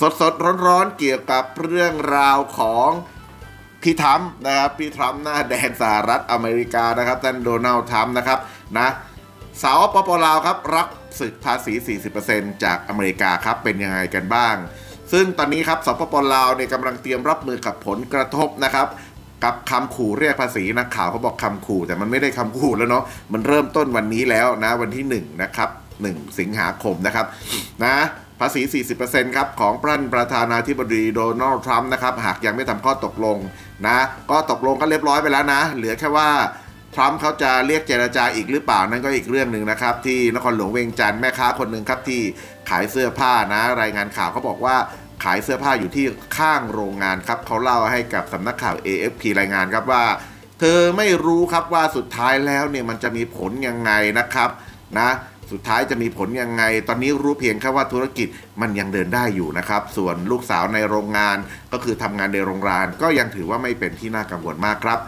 สดสดร้อนร้อนๆเกี่ยวกับเรื่องราวของพี่ทรัมป์นะครับพี่ทรัมป์หน้าแดนสหรัฐอเมริกานะครับท่านโดนัลด์ทรัมป์นะครับนะสาวปปลาวครับรับสึกภาษี 40%จากอเมริกาครับเป็นยังไงกันบ้าง ซึ่งตอนนี้ครับสปปลาวเนี่ยกำลังเตรียมรับมือกับผลกระทบนะครับ กับคำขู่เรียกภาษีนักข่าวเขาบอกคำขู่ แต่มันไม่ได้คำขู่แล้วเนาะมันเริ่มต้นวันนี้แล้วนะวันที่1นะครับ1 สิงหาคมนะครับนะภาษี 40%ครับของประประธานาธิบดีโดนัลด์ทรัมป์นะครับหากยังไม่ทำข้อตกลงนะก็ตกลงก็เรียบร้อยไปแล้วนะ เหลือแค่ว่าทรัมป์เขาจะเรียกเจรจาอีกหรือเปล่านั่นก็อีกเรื่องหนึ่งนะครับ ที่นครหลวงเวียงจันทร์แม่ค้าคนหนึ่งครับที่ขายเสื้อผ้านะ รายงานข่าวเขาบอกว่า ขายเสื้อผ้าอยู่ที่ข้างโรงงานครับเขาเล่าให้กับสำนักข่าว AFP รายงานครับว่า เธอไม่รู้ครับว่าสุดท้ายแล้วเนี่ยมันจะมีผลยังไงนะครับนะสุดท้ายจะมีผลยังไง ตอนนี้รู้เพียงแค่ว่าธุรกิจมันยังเดินได้อยู่นะครับ ส่วนลูกสาวในโรงงานก็คือทำงานในโรงงาน ก็ยังถือว่าไม่เป็นที่น่ากังวลมากครับ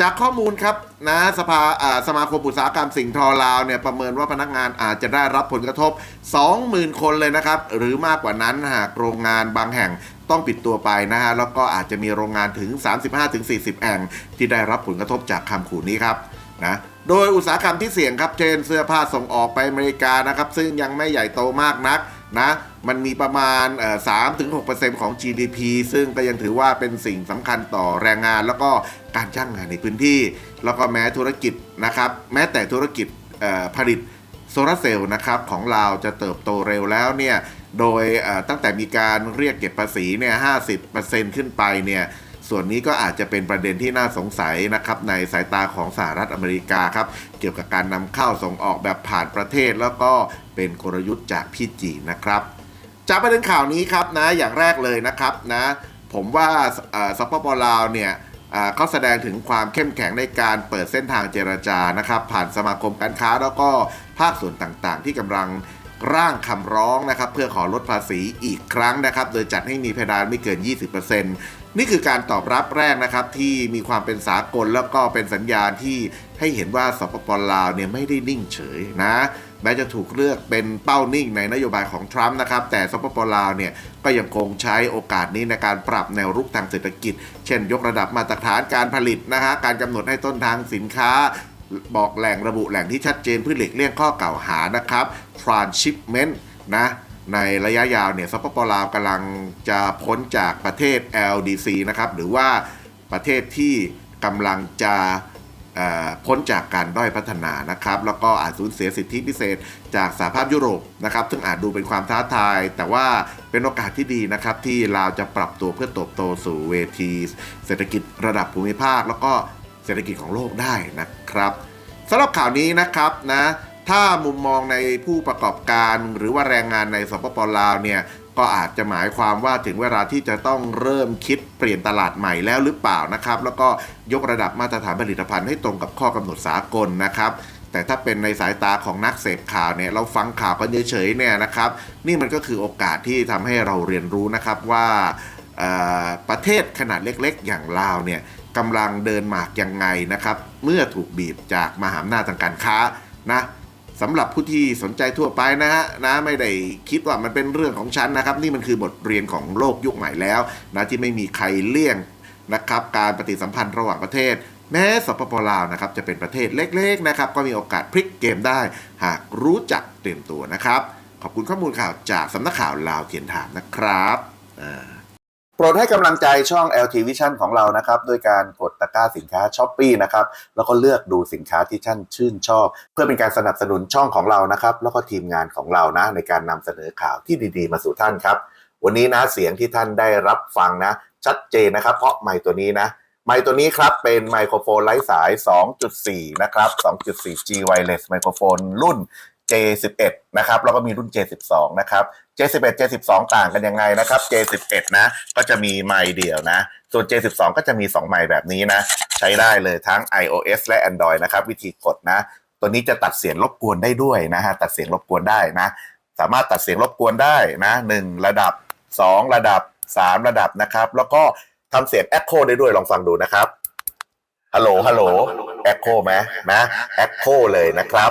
จากข้อมูลครับนะสภาสมาคมอุตสาหกรรมสิ่งทอลาวเนี่ยประเมินว่าพนักงานอาจจะได้รับผลกระทบ 20,000 คนเลยนะครับ หรือมากกว่านั้นหากโรงงานบางแห่งต้องปิดตัวไปนะฮะแล้วก็อาจจะมีโรงงานถึง 35-40 แห่ง ที่ได้รับผลกระทบจากคำขู่นี้ครับนะโดยอุตสาหกรรมที่เสี่ยงครับเช่นเสื้อผ้าส่งออกไปอเมริกานะครับซึ่งยังไม่ใหญ่โตมากนัก นะมันมีประมาณเอ่อ3-6%ของ GDP ซึ่งก็ยังถือว่าเป็นสิ่งสำคัญต่อแรงงาน แล้วก็การจ้างงานในพื้นที่ แล้วก็แม้ธุรกิจนะครับ แม้แต่ธุรกิจผลิตโซลาร์เซลล์นะครับของเราจะเติบโตเร็วแล้วเนี่ย โดยตั้งแต่มีการเรียกเก็บภาษีเนี่ย 50%ขึ้นไปเนี่ย ส่วนนี้ก็อาจจะเป็นประเด็นที่น่าสงสัยนะครับในสายตาของสหรัฐอเมริกาครับเกี่ยวกับการนำเข้าส่งออกแบบผ่านประเทศ แล้วก็เป็นกลยุทธ์จากพี่จีนนะครับ จากประเด็นข่าวนี้ครับนะอย่างแรกเลยนะครับนะผมว่าเอ่อสปปลาวเนี่ยเขาแสดงถึงความเข้มแข็งในการเปิดเส้นทางเจรจานะครับ ผ่านสมาคมการค้าแล้วก็ภาคส่วนต่างๆ ที่กำลังร่างคำร้องนะครับ เพื่อขอลดภาษีอีกครั้งนะครับ โดยจัดให้มีเพดานไม่เกิน 20% นี่คือการตอบรับแรกนะครับที่มีความเป็นสากลแล้วก็เป็นสัญญาณที่ให้เห็นว่าสปปลาวเนี่ยไม่ได้นิ่งเฉยนะแม้จะถูกเลือกเป็นเป้านิ่งในนโยบายของทรัมป์นะครับ แต่สปปลาวเนี่ยก็ยังคงใช้โอกาสนี้ในการปรับแนวรุกทางเศรษฐกิจ เช่น ยกระดับมาตรฐานการผลิตนะฮะการกำหนดให้ต้นทางสินค้า บอกแหล่งระบุแหล่งที่ชัดเจนเพื่อหลีกเลี่ยงข้อกล่าวหานะครับ transshipment นะ ในระยะยาวเนี่ยสปปลาวกำลังจะพ้นจากประเทศ LDC นะครับ หรือว่าประเทศที่กำลังจะพ้นจากการด้อยพัฒนานะครับ แล้วก็อาจสูญเสียสิทธิพิเศษจากสหภาพยุโรปนะครับ ซึ่งอาจดูเป็นความท้าทาย แต่ว่าเป็นโอกาสที่ดีนะครับ ที่ลาวจะปรับตัวเพื่อเติบโตสู่เวที เศรษฐกิจระดับภูมิภาค แล้วก็เศรษฐกิจของโลกได้นะครับสำหรับข่าวนี้นะครับนะ ถ้ามุมมองในผู้ประกอบการหรือว่าแรงงานในสปปลาวเนี่ยก็อาจจะหมายความว่าถึงเวลาที่จะต้องเริ่มคิดเปลี่ยนตลาดใหม่แล้วหรือเปล่านะครับ แล้วก็ยกระดับมาตรฐานผลิตภัณฑ์ให้ตรงกับข้อกำหนดสากลนะครับ แต่ถ้าเป็นในสายตาของนักเสพข่าวเนี่ยเราฟังข่าวกันเฉยๆเนี่ยนะครับ นี่มันก็คือโอกาสที่ทำให้เราเรียนรู้นะครับว่าประเทศขนาดเล็กๆ อย่างลาวเนี่ยกำลังเดินหมากยังไงนะครับ เมื่อถูกบีบจากมหาอำนาจทางการค้านะ สำหรับผู้ที่สนใจทั่วไปนะฮะนะไม่ได้คิดว่ามันเป็นเรื่องของฉันนะครับ นี่มันคือบทเรียนของโลกยุคใหม่แล้วนะที่ไม่มีใครเลี่ยงนะครับ การปฏิสัมพันธ์ระหว่างประเทศ แม้สปปลาวนะครับจะเป็นประเทศเล็กๆนะครับ ก็มีโอกาสพลิกเกมได้ หากรู้จักเตรียมตัวนะครับ ขอบคุณข้อมูลข่าวจากสำนักข่าวลาวเทียนถามนะครับอ่า โปรดให้กำลังใจช่อง LT Vision ของเรานะครับด้วยการกดตะกร้าสินค้าช้อปปีนะครับแล้วก็เลือกดูสินค้าที่ท่านชื่นชอบ เพื่อเป็นการสนับสนุนช่องของเรานะครับแล้วก็ทีมงานของเรานะในการนำเสนอข่าวที่ดีๆ มาสู่ท่านครับ วันนี้นะเสียงที่ท่านได้รับฟังนะ ชัดเจนนะครับ เพราะไมค์ตัวนี้นะไมค์ตัวนี้ครับเป็นไมโครโฟนไร้สาย 2.4 นะครับ 2.4G wireless ไมโครโฟนรุ่น J11 นะครับแล้วก็มีรุ่น J12 นะครับ J11 J12 ต่างกันยังไงนะครับ J11 นะก็จะมีไมค์เดียวนะ ส่วน J12 ก็จะมี 2 ไมค์แบบนี้นะ ใช้ได้เลยทั้ง iOS และ Android นะครับ วิธีกดนะ ตัวนี้จะตัดเสียงรบกวนได้ด้วยนะฮะตัดเสียงรบกวนได้นะ สามารถตัดเสียงรบกวนได้นะหนึ่งระดับ 2 ระดับ 3 ระดับนะครับ แล้วก็ทำเสียง Echo ได้ด้วยลองฟังดูนะครับฮัลโหลฮัลโหล Echo ไหมนะ Echo เลยนะครับ